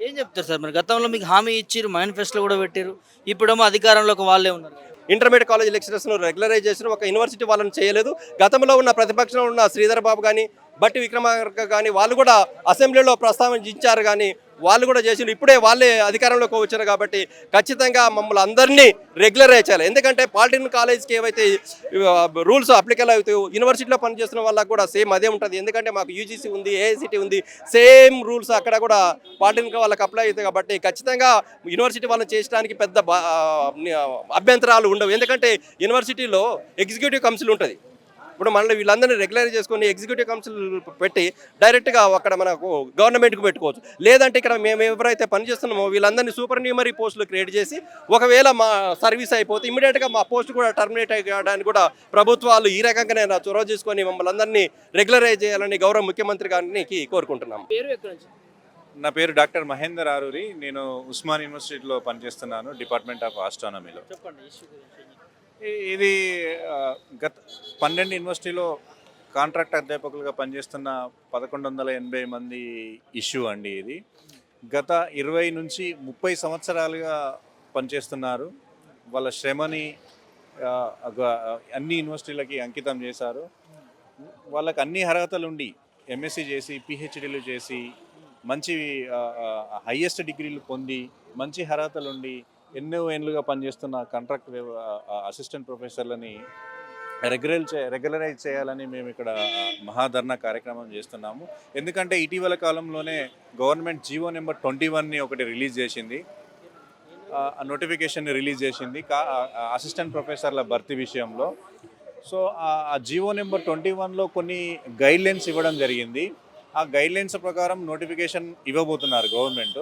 ఏం చెప్తారు సార్? మరి గతంలో మీకు హామీ ఇచ్చిర్రు మేనిఫెస్టో కూడా పెట్టారు ఇప్పుడేమో అధికారంలోకి వాళ్ళే ఉన్నారు. ఇంటర్మీడియట్ కాలేజ్ లెక్చరర్స్ను రెగ్యులరైజ్ చేసిన ఒక యూనివర్సిటీ వాళ్ళని చేయలేదు. గతంలో ఉన్న ప్రతిపక్షంలో ఉన్న శ్రీధర్ బాబు కానీ బట్టి విక్రమార్క కానీ వాళ్ళు కూడా అసెంబ్లీలో ప్రస్తావించారు కానీ వాళ్ళు కూడా చేసిండ్రు. ఇప్పుడే వాళ్ళే అధికారంలోకి వచ్చారు కాబట్టి ఖచ్చితంగా మమ్మల్ని అందరినీ రెగ్యులర్ చేయాలి. ఎందుకంటే పాలిటెక్నిక్ కాలేజ్కి ఏవైతే రూల్స్ అప్లికల్ అవుతాయో యూనివర్సిటీలో పనిచేస్తున్న వాళ్ళకి కూడా సేమ్ అదే ఉంటుంది. ఎందుకంటే మాకు యూజీసీ ఉంది ఏఐసిటీ ఉంది సేమ్ రూల్స్ అక్కడ కూడా పాలిటెక్నిక్ వాళ్ళకి అప్లై అవుతాయి కాబట్టి ఖచ్చితంగా యూనివర్సిటీ వాళ్ళని చేయడానికి పెద్ద అభ్యంతరాలు ఉండవు. ఎందుకంటే యూనివర్సిటీలో ఎగ్జిక్యూటివ్ కౌన్సిల్ ఉంటుంది. ఇప్పుడు మనల్ని వీళ్ళందరినీ రెగ్యులర్ చేసుకొని ఎగ్జిక్యూటివ్ కౌన్సిల్ పెట్టి డైరెక్ట్గా అక్కడ మనకు గవర్నమెంట్కి పెట్టుకోవచ్చు. లేదంటే ఇక్కడ మేము ఎవరైతే పనిచేస్తున్నామో వీళ్ళందరినీ సూపర్ న్యూమరీ పోస్టులు క్రియేట్ చేసి ఒకవేళ మా సర్వీస్ అయిపోతే ఇమీడియట్గా మా పోస్ట్ కూడా టర్మినేట్ అయ్యడానికి కూడా ప్రభుత్వాలు ఈ రకంగానే చొరవ చేసుకొని మమ్మల్ని అందరినీ రెగ్యులరైజ్ చేయాలని గౌరవ ముఖ్యమంత్రి గారికి కోరుకుంటున్నాం పేరు ఎక్కడ నా పేరు డాక్టర్ మహేందర్ ఆరూరి. నేను ఉస్మాన్ యూనివర్సిటీలో పనిచేస్తున్నాను డిపార్ట్మెంట్ ఆఫ్ ఆస్ట్రానమీలో. ఇది గత పన్నెండు యూనివర్సిటీలో కాంట్రాక్ట్ అధ్యాపకులుగా పనిచేస్తున్న పదకొండు వందల ఎనభై మంది ఇష్యూ అండి ఇది. గత ఇరవై నుంచి ముప్పై సంవత్సరాలుగా పనిచేస్తున్నారు. వాళ్ళ శ్రమని అన్ని యూనివర్సిటీలకి అంకితం చేశారు. వాళ్ళకి అన్ని అర్హతలు ఉండి ఎంఎస్సి చేసి పిహెచ్డీలు చేసి మంచి హయ్యెస్ట్ డిగ్రీలు పొంది మంచి అర్హతలు ఉండి ఎన్నో ఏళ్ళుగా పనిచేస్తున్న కాంట్రాక్ట్ అసిస్టెంట్ ప్రొఫెసర్లని రెగ్యులర్ చే రెగ్యులరైజ్ చేయాలని మేము ఇక్కడ మహాధర్నా కార్యక్రమం చేస్తున్నాము. ఎందుకంటే ఇటీవల కాలంలోనే గవర్నమెంట్ జీవో నెంబర్ ట్వంటీ వన్ని ఒకటి రిలీజ్ చేసింది. నోటిఫికేషన్ని నోటిఫికేషన్ రిలీజ్ చేసింది కా అసిస్టెంట్ ప్రొఫెసర్ల భర్తీ విషయంలో. సో ఆ- ఆ జీవో నెంబర్ ట్వంటీ వన్లో కొన్ని గైడ్లైన్స్ ఇవ్వడం జరిగింది. ఆ గైడ్లైన్స్ ప్రకారం నోటిఫికేషన్ ఇవ్వబోతున్నారు గవర్నమెంట్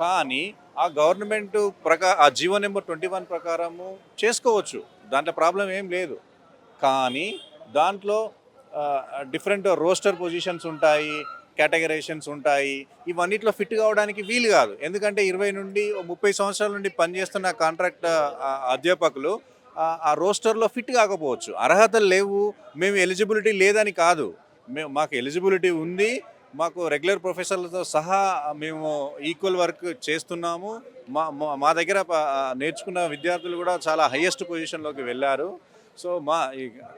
కానీ ఆ గవర్నమెంట్ ప్రకా ఆ జీవో నెంబర్ ట్వంటీ వన్ ప్రకారము చేసుకోవచ్చు. దాంట్లో ప్రాబ్లం ఏం లేదు. కానీ దాంట్లో డిఫరెంట్ రోస్టర్ పొజిషన్స్ ఉంటాయి కేటగరైజేషన్స్ ఉంటాయి. ఇవన్నిట్లో ఫిట్ కావడానికి వీలు కాదు. ఎందుకంటే ఇరవై నుండి ముప్పై సంవత్సరాల నుండి పనిచేస్తున్న కాంట్రాక్ట్ అధ్యాపకులు ఆ రోస్టర్లో ఫిట్ కాకపోవచ్చు. అర్హతలు లేవు. మేము ఎలిజిబిలిటీ లేదని కాదు. మేము మాకు ఎలిజిబిలిటీ ఉంది. మాకు రెగ్యులర్ ప్రొఫెసర్లతో సహా మేము ఈక్వల్ వర్క్ చేస్తున్నాము. మా మా- దగ్గర నేర్చుకున్న విద్యార్థులు కూడా చాలా హయ్యెస్ట్ పొజిషన్లోకి వెళ్ళారు. సో మా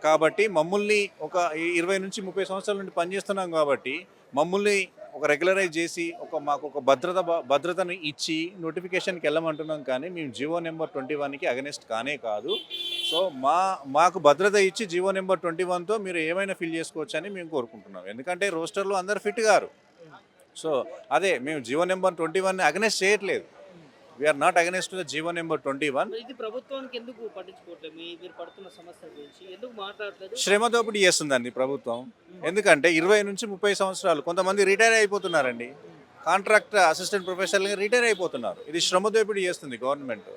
కాబట్టి మమ్మల్ని ఒక ఇరవై నుంచి ముప్పై సంవత్సరాల నుండి పనిచేస్తున్నాం కాబట్టి మమ్మల్ని ఒక రెగ్యులరైజ్ చేసి ఒక మాకు ఒక భద్రత భద్రతను ఇచ్చి నోటిఫికేషన్కి వెళ్ళమంటున్నాం కానీ మేము జియో నెంబర్ ట్వంటీ వన్కి అగనెస్ట్ కానే కాదు. సో మా మాకు భద్రత ఇచ్చి జియో నెంబర్ ట్వంటీ వన్తో మీరు ఏమైనా ఫిల్ చేసుకోవచ్చు అని మేము కోరుకుంటున్నాం. ఎందుకంటే రోస్టర్లో అందరు ఫిట్ గారు. సో అదే మేము GO number twenty one against చేయట్లేదు. We're not against the GO number twenty one ఇది ప్రభుత్వానికి ఎందుకు పట్టించుకోవట్లేదు? మీరు పడుతున్న సమస్య గురించి ఎందుకు మాట్లాడలేదు శ్రమ దోపిడీ చేస్తుందండి ప్రభుత్వం. ఎందుకంటే ఇరవై నుంచి ముప్పై సంవత్సరాలు కొంతమంది రిటైర్ అయిపోతున్నారండి. కాంట్రాక్ట్ అసిస్టెంట్ ప్రొఫెసర్లుగా రిటైర్ అయిపోతున్నారు. ఇది శ్రమ దోపిడీ చేస్తుంది గవర్నమెంట్.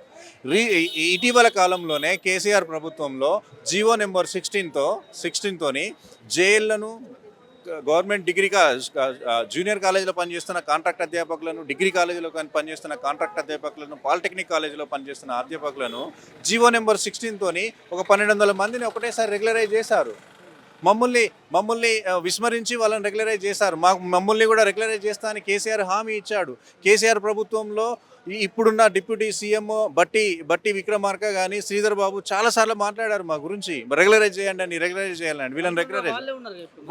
రీ ఇటీవల కాలంలోనే కేసీఆర్ ప్రభుత్వంలో జీవో నెంబర్ సిక్స్టీన్తో సిక్స్టీన్తోని జైళ్ళను గవర్నమెంట్ డిగ్రీ కా జూనియర్ కాలేజీలో పనిచేస్తున్న కాంట్రాక్ట్ అధ్యాపకులను డిగ్రీ కాలేజీలో పనిచేస్తున్న కాంట్రాక్ట్ అధ్యాపకులను పాలిటెక్నిక్ కాలేజీలో పనిచేస్తున్న అధ్యాపకులను జీవో నెంబర్ సిక్స్టీన్తోని ఒక పన్నెండు వందల మందిని ఒకటేసారి రెగ్యులరైజ్ చేశారు. మమ్మల్ని మమ్మల్ని విస్మరించి వాళ్ళని రెగ్యులరైజ్ చేశారు. మాకు మమ్మల్ని కూడా రెగ్యులరైజ్ చేస్తా అని కేసీఆర్ హామీ ఇచ్చాడు. కేసీఆర్ ప్రభుత్వంలో ఇప్పుడున్న డిప్యూటీ సీఎం బట్టి బట్టి విక్రమార్క కానీ శ్రీధర్ బాబు చాలాసార్లు మాట్లాడారు మా గురించి. రెగ్యులరైజ్ చేయండి అని రెగ్యులరైజ్ చేయాలని వీళ్ళని రెగ్యులరైజ్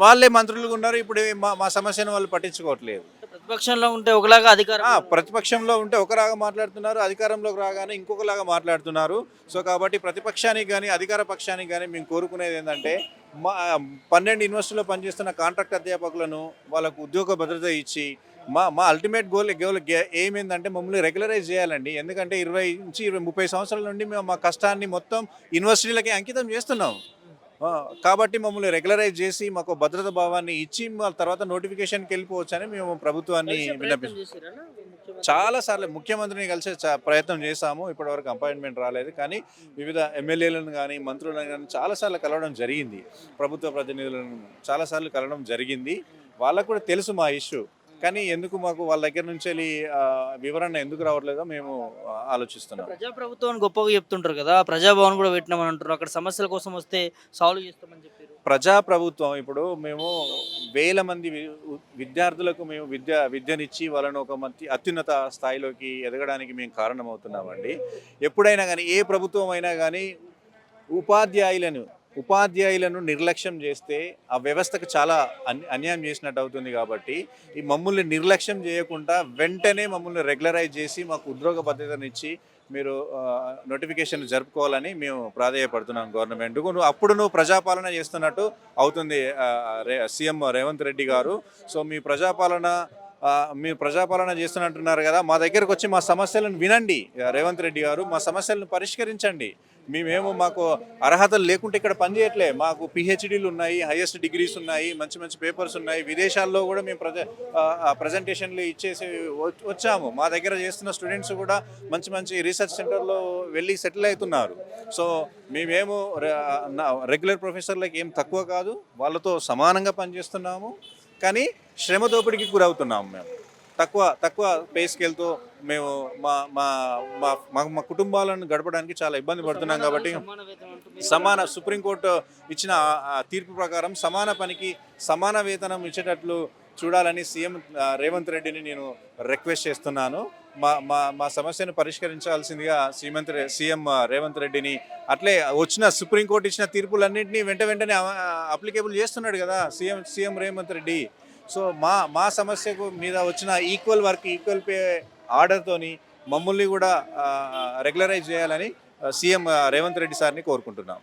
వాళ్ళే మంత్రులుగా ఉన్నారు. ఇప్పుడు మా మా సమస్యను వాళ్ళు పట్టించుకోవట్లేదు. ప్రతిపక్షంలో ఉంటే ఒకలాగా అధికారం ప్రతిపక్షంలో ఉంటే ఒకలాగా మాట్లాడుతున్నారు అధికారంలోకి రాగానే ఇంకొకలాగా మాట్లాడుతున్నారు. సో కాబట్టి ప్రతిపక్షానికి కానీ అధికార పక్షానికి కానీ మేము కోరుకునేది ఏంటంటే మా పన్నెండు యూనివర్సిటీలో పనిచేస్తున్న కాంట్రాక్ట్ అధ్యాపకులను వాళ్ళకు ఉద్యోగ భద్రత ఇచ్చి మా మా అల్టిమేట్ గోల్ గోల్ ఏమైందంటే మమ్మల్ని రెగ్యులరైజ్ చేయాలండి. ఎందుకంటే ఇరవై నుంచి ఇరవై ముప్పై సంవత్సరాల నుండి మేము మా కష్టాన్ని మొత్తం యూనివర్సిటీలకి అంకితం చేస్తున్నాం. కాబట్టి మమ్మల్ని రెగ్యులరైజ్ చేసి మాకు భద్రత భావాన్ని ఇచ్చి మా తర్వాత నోటిఫికేషన్కి వెళ్ళిపోవచ్చు అని మేము ప్రభుత్వాన్ని విన్నపిస్తాం చేసిర్రా ముఖ్యమంత్రి? చాలా సార్లు ముఖ్యమంత్రిని కలిసే ప్రయత్నం చేశాము. ఇప్పటివరకు అపాయింట్మెంట్ రాలేదు. కానీ వివిధ ఎమ్మెల్యేలను కానీ మంత్రులను కానీ చాలాసార్లు కలవడం జరిగింది. ప్రభుత్వ ప్రతినిధులను చాలాసార్లు కలవడం జరిగింది. వాళ్ళకు కూడా తెలుసు మా ఇష్యూ కానీ ఎందుకు మాకు వాళ్ళ దగ్గర నుంచి వెళ్ళి వివరణ ఎందుకు రావట్లేదో మేము ఆలోచిస్తున్నాం. ప్రజాప్రభుత్వం గొప్పగా చెప్తుంటారు కదా ప్రజాభవన్ కూడా పెట్టినామని అంటారు అక్కడ సమస్యల కోసం వస్తే సాల్వ్ చేస్తామని చెప్పారు. ప్రజాప్రభుత్వం ఇప్పుడు మేము వేల మంది విద్యార్థులకు మేము విద్య విద్యనిచ్చి వాళ్ళను ఒక మంచి అత్యున్నత స్థాయిలోకి ఎదగడానికి మేము కారణమవుతున్నామండి. ఎప్పుడైనా కానీ ఏ ప్రభుత్వం అయినా కానీ ఉపాధ్యాయులను ఉపాధ్యాయులను నిర్లక్ష్యం చేస్తే ఆ వ్యవస్థకు చాలా అన్- అన్యాయం చేసినట్టు అవుతుంది కాబట్టి ఈ మమ్మల్ని నిర్లక్ష్యం చేయకుండా వెంటనే మమ్మల్ని రెగ్యులరైజ్ చేసి మాకు ఉద్యోగ భద్రతనిచ్చి మీరు నోటిఫికేషన్ జరుపుకోవాలని మేము ప్రాధాయపడుతున్నాం గవర్నమెంట్కు నువ్వు అప్పుడు నువ్వు ప్రజాపాలన చేస్తున్నట్టు అవుతుంది సీఎం రేవంత్ రెడ్డి గారు. సో మీ ప్రజాపాలన మీరు ప్రజాపాలన చేస్తున్నట్టున్నారు కదా మా దగ్గరకు వచ్చి మా సమస్యలను వినండి రేవంత్ రెడ్డి గారు. మా సమస్యలను పరిష్కరించండి. మేమేమో మాకు అర్హతలు లేకుంటే ఇక్కడ పనిచేయట్లే మాకు పిహెచ్డీలు ఉన్నాయి హైయెస్ట్ డిగ్రీస్ ఉన్నాయి మంచి మంచి పేపర్స్ ఉన్నాయి. విదేశాల్లో కూడా మేము ప్రజ ప్రజెంటేషన్లు ఇచ్చేసి వచ్చాము. మా దగ్గర చేస్తున్న స్టూడెంట్స్ కూడా మంచి మంచి రీసెర్చ్ సెంటర్లో వెళ్ళి సెటిల్ అవుతున్నారు. సో మేమేమో రెగ్యులర్ ప్రొఫెసర్లకు ఏం తక్కువ కాదు. వాళ్ళతో సమానంగా పనిచేస్తున్నాము. కానీ శ్రమ దోపిడీకి గురవుతున్నాము మేము. తక్కువ తక్కువ పే స్కేల్తో మేము మా మా మా మా- మా కుటుంబాలను గడపడానికి చాలా ఇబ్బంది పడుతున్నాం కాబట్టి సమాన సుప్రీంకోర్టు ఇచ్చిన తీర్పు ప్రకారం సమాన పనికి సమాన వేతనం ఇచ్చేటట్లు చూడాలని సీఎం రేవంత్ రెడ్డిని నేను రిక్వెస్ట్ చేస్తున్నాను. మా మా మా సమస్యను పరిష్కరించాల్సిందిగా శ్రీమంత్ సీఎం రేవంత్ రెడ్డిని అట్లే వచ్చిన సుప్రీంకోర్టు ఇచ్చిన తీర్పులన్నింటినీ వెంట వెంటనే అప్లికేబుల్ చేస్తున్నాడు కదా CM CM Revanth Reddy. So మా మా సమస్యకు మీద వచ్చిన ఈక్వల్ వర్క్ ఈక్వల్ పే ఆర్డర్తోని మమ్మల్ని కూడా రెగ్యులరైజ్ చేయాలని సీఎం రేవంత్ రెడ్డి సార్ని కోరుకుంటున్నాం.